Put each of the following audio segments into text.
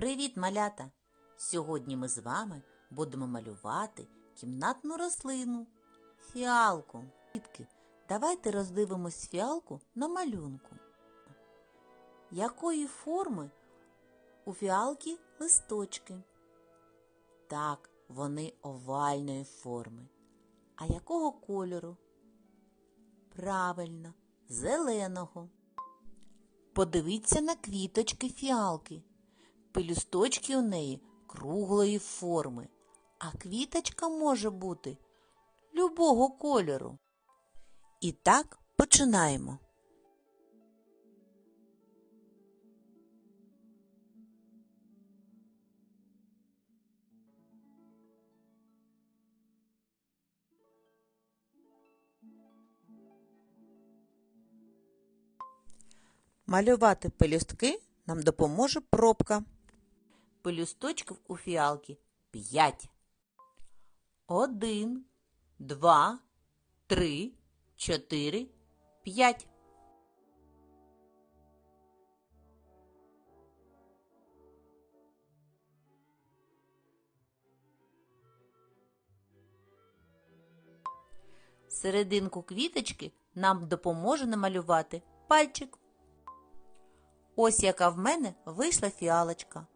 Привіт, малята! Сьогодні ми з вами будемо малювати кімнатну рослину фіалку. Дітки, давайте роздивимось фіалку на малюнку. Якої форми у фіалки листочки? Так, вони овальної форми. А якого кольору? Правильно, зеленого. Подивіться на квіточки фіалки. Пелюсточки у неї круглої форми, а квіточка може бути любого кольору. І так починаємо. Малювати пелюстки нам допоможе пробка. Пелюсточків у фіалки п'ять. Один, два, три, чотири, п'ять. Серединку квіточки нам допоможе намалювати пальчик. Ось яка в мене вийшла фіалочка.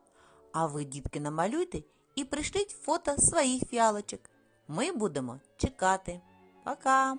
А ви, дітки, намалюйте і пришліть фото своїх фіалочок. Ми будемо чекати. Пока!